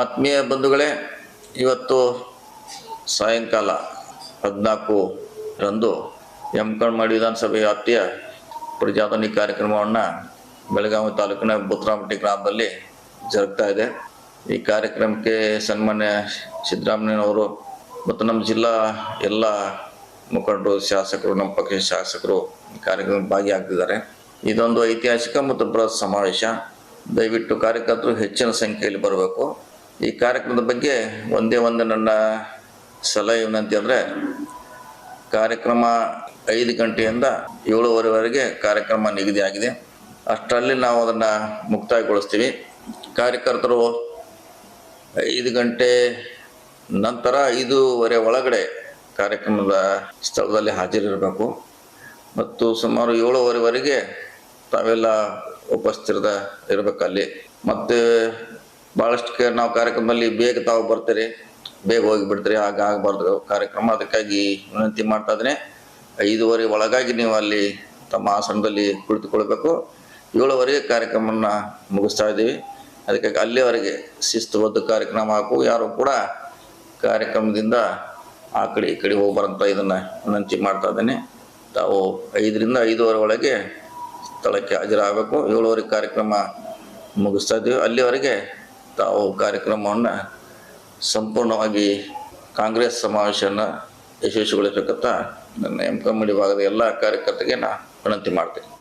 ಆತ್ಮೀಯ ಬಂಧುಗಳೇ, ಇವತ್ತು ಸಾಯಂಕಾಲ ಹದಿನಾಲ್ಕು ರಂದು ಯಮಕಣ್ಮಡಿ ವಿಧಾನಸಭೆ ವ್ಯಾಪ್ತಿಯ ಪ್ರಜಾಧ್ವನಿ ಕಾರ್ಯಕ್ರಮವನ್ನು ಬೆಳಗಾವಿ ತಾಲೂಕಿನ ಬುತ್ರಾಮಟ್ಟಿ ಗ್ರಾಮದಲ್ಲಿ ಜರುಗ್ತಾ ಇದೆ. ಈ ಕಾರ್ಯಕ್ರಮಕ್ಕೆ ಸನ್ಮಾನ್ಯ ಸಿದ್ದರಾಮಯ್ಯನವರು ಮತ್ತು ನಮ್ಮ ಜಿಲ್ಲಾ ಎಲ್ಲ ಮುಖಂಡರು, ಶಾಸಕರು, ನಮ್ಮ ಪಕ್ಷದ ಶಾಸಕರು ಈ ಕಾರ್ಯಕ್ರಮ ಭಾಗಿಯಾಗ್ತಿದ್ದಾರೆ. ಇದೊಂದು ಐತಿಹಾಸಿಕ ಮತ್ತು ಬೃಹತ್ ಸಮಾವೇಶ. ದಯವಿಟ್ಟು ಕಾರ್ಯಕರ್ತರು ಹೆಚ್ಚಿನ ಸಂಖ್ಯೆಯಲ್ಲಿ ಬರಬೇಕು. ಈ ಕಾರ್ಯಕ್ರಮದ ಬಗ್ಗೆ ಒಂದೇ ಒಂದು ನನ್ನ ಸಲಹೆ ಏನಂತಂದರೆ ಕಾರ್ಯಕ್ರಮ ಐದು ಗಂಟೆಯಿಂದ ಏಳುವರೆವರೆಗೆ ಕಾರ್ಯಕ್ರಮ ನಿಗದಿಯಾಗಿದೆ ಅಷ್ಟರಲ್ಲಿ ನಾವು ಅದನ್ನು ಮುಕ್ತಾಯಗೊಳಿಸ್ತೀವಿ. ಕಾರ್ಯಕರ್ತರು ಐದು ಗಂಟೆ ನಂತರ ಐದೂವರೆ ಒಳಗಡೆ ಕಾರ್ಯಕ್ರಮದ ಸ್ಥಳದಲ್ಲಿ ಹಾಜರಿರಬೇಕು. ಮತ್ತು ಸುಮಾರು ಏಳುವರೆವರೆಗೆ ತಾವೆಲ್ಲ ಉಪಸ್ಥಿರದ ಇರಬೇಕಲ್ಲಿ ಮತ್ತು ಭಾಳಷ್ಟು ನಾವು ಕಾರ್ಯಕ್ರಮದಲ್ಲಿ ಬೇಗ ತಾವು ಬರ್ತೀರಿ, ಬೇಗ ಹೋಗಿ ಬಿಡ್ತೀರಿ ಆಗ ಆಗಬಾರ್ದು. ಕಾರ್ಯಕ್ರಮ ಅದಕ್ಕಾಗಿ ವಿನಂತಿ ಮಾಡ್ತಾ ಇದ್ದೀನಿ. ಐದುವರೆ ಒಳಗಾಗಿ ನೀವು ಅಲ್ಲಿ ತಮ್ಮ ಆಸನದಲ್ಲಿ ಕುಳಿತುಕೊಳ್ಬೇಕು. ಏಳುವರೆಗೆ ಕಾರ್ಯಕ್ರಮನ ಮುಗಿಸ್ತಾ ಇದ್ದೀವಿ. ಅದಕ್ಕಾಗಿ ಅಲ್ಲಿವರೆಗೆ ಶಿಸ್ತುಬದ್ಧ ಕಾರ್ಯಕ್ರಮ ಹಾಕು ಯಾರು ಕೂಡ ಕಾರ್ಯಕ್ರಮದಿಂದ ಆ ಕಡೆ ಈ ಕಡೆ ಹೋಗ್ಬಾರಂತ ಇದನ್ನು ವಿನಂತಿ ಮಾಡ್ತಾ ಇದ್ದೇನೆ. ತಾವು ಐದರಿಂದ ಐದೂವರೆ ಒಳಗೆ ಸ್ಥಳಕ್ಕೆ ಹಾಜರಾಗಬೇಕು. ಏಳುವರೆ ಕಾರ್ಯಕ್ರಮ ಮುಗಿಸ್ತಾ ಇದ್ದೀವಿ. ಅಲ್ಲಿವರೆಗೆ ತಾವು ಕಾರ್ಯಕ್ರಮವನ್ನು ಸಂಪೂರ್ಣವಾಗಿ ಕಾಂಗ್ರೆಸ್ ಸಮಾವೇಶವನ್ನು ಯಶಸ್ವಿಗೊಳಿಸಬೇಕಂತ ನನ್ನ ಎಂ ಕಮ್ಮಡಿ ಭಾಗದ ಎಲ್ಲ ಕಾರ್ಯಕರ್ತರಿಗೆ ನಾನು ವಿನಂತಿ ಮಾಡ್ತೀನಿ.